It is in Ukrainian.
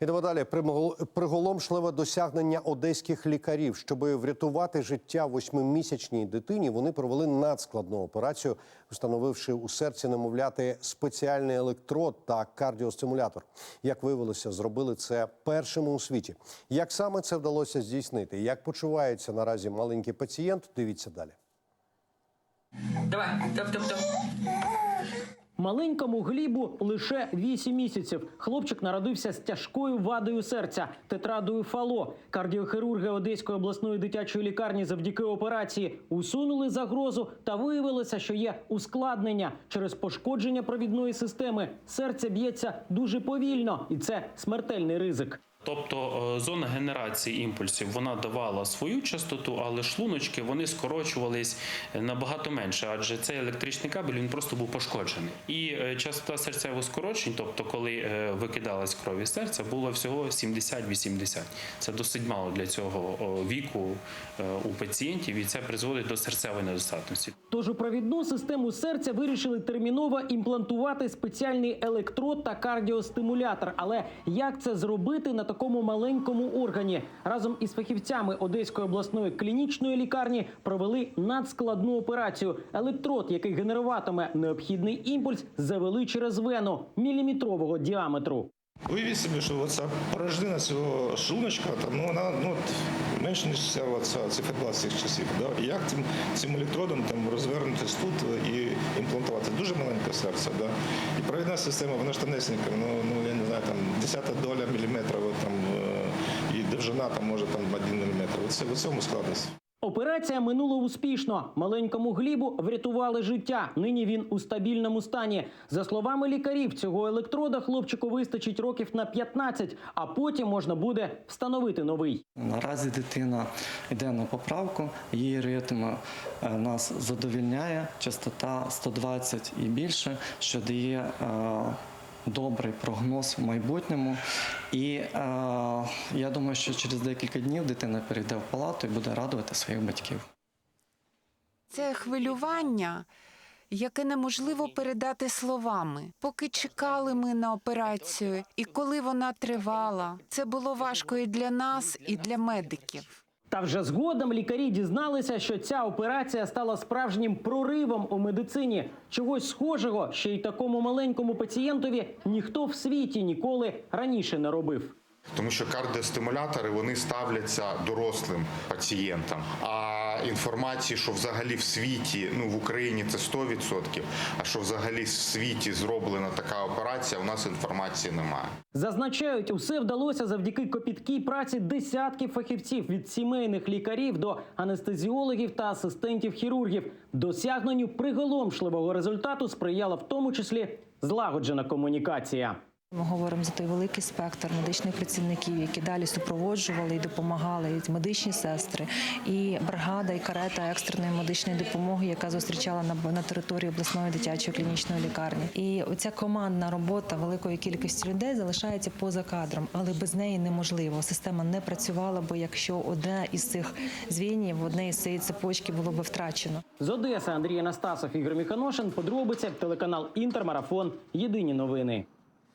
Ідемо далі. Приголомшливе досягнення одеських лікарів. Щоб врятувати життя восьмимісячній дитині, вони провели надскладну операцію, встановивши у серці немовляти спеціальний електрод та кардіостимулятор. Як виявилося, зробили це першими у світі. Як саме це вдалося здійснити? Як почувається наразі маленький пацієнт? Дивіться далі. Давай, топ, топ, топ. Маленькому Глібу лише 8 місяців. Хлопчик народився з тяжкою вадою серця, тетрадою фало. Кардіохірурги Одеської обласної дитячої лікарні завдяки операції усунули загрозу та виявилося, що є ускладнення через пошкодження провідної системи. Серце б'ється дуже повільно, і це смертельний ризик. Тобто е, зона генерації імпульсів вона давала свою частоту, але шлуночки вони скорочувались набагато менше, адже цей електричний кабель він просто був пошкоджений. І е, частота серцевих скорочень, тобто коли е, викидалась кров із серця, було всього 70-80. Це досить мало для цього віку е, у пацієнтів, і це призводить до серцевої недостатності. Тож у провідну систему серця вирішили терміново імплантувати спеціальний електрод та кардіостимулятор. Але як це зробити на такому маленькому органі? Разом із фахівцями Одеської обласної клінічної лікарні провели надскладну операцію. Електрод, який генеруватиме необхідний імпульс, завели через вену міліметрового діаметру. Уявіть собі, що оця порожнина цього шлуночка, там, ну, вона ну, менше, ніж ця оця циферблат цих часів. Да? Як цим, цим електродом там, розвернутися тут і імплантувати? Дуже маленьке серце. Да? І провідна система, вона ж тонесенька, ну, ну я не знаю, там десята доля міліметра, там, е, і довжина там, може там, один міліметр. Оце в цьому складність. Операція минула успішно. Маленькому Глібу врятували життя. Нині він у стабільному стані. За словами лікарів, цього електрода хлопчику вистачить років на 15, а потім можна буде встановити новий. Наразі дитина йде на поправку, її ритм е, нас задовільняє, частота 120 і більше, що дає е, добрий прогноз в майбутньому. І е, я думаю, що через декілька днів дитина перейде в палату і буде радувати своїх батьків. Це хвилювання, яке неможливо передати словами. Поки чекали ми на операцію, і коли вона тривала, це було важко і для нас, і для медиків. Та вже згодом лікарі дізналися, що ця операція стала справжнім проривом у медицині. Чогось схожого ще й такому маленькому пацієнтові ніхто в світі ніколи раніше не робив. Тому що кардіостимулятори вони ставляться дорослим пацієнтам. А інформації, що взагалі в світі, ну в Україні це 100%, а що взагалі в світі зроблена така операція, у нас інформації немає. Зазначають, усе вдалося завдяки копіткій праці десятків фахівців від сімейних лікарів до анестезіологів та асистентів хірургів. Досягненню приголомшливого результату сприяла в тому числі злагоджена комунікація. Ми говоримо за той великий спектр медичних працівників, які далі супроводжували і допомагали, і медичні сестри, і бригада, і карета екстреної медичної допомоги, яка зустрічала на, території обласної дитячої клінічної лікарні. І оця командна робота великої кількості людей залишається поза кадром, але без неї неможливо. Система не працювала би, якщо одне із цих звінів, одне із цієї цепочки було би втрачено. З Одеси Андрій Анастасов, Ігор Міханошин. Подробиці телеканал Інтермарафон. Єдині новини.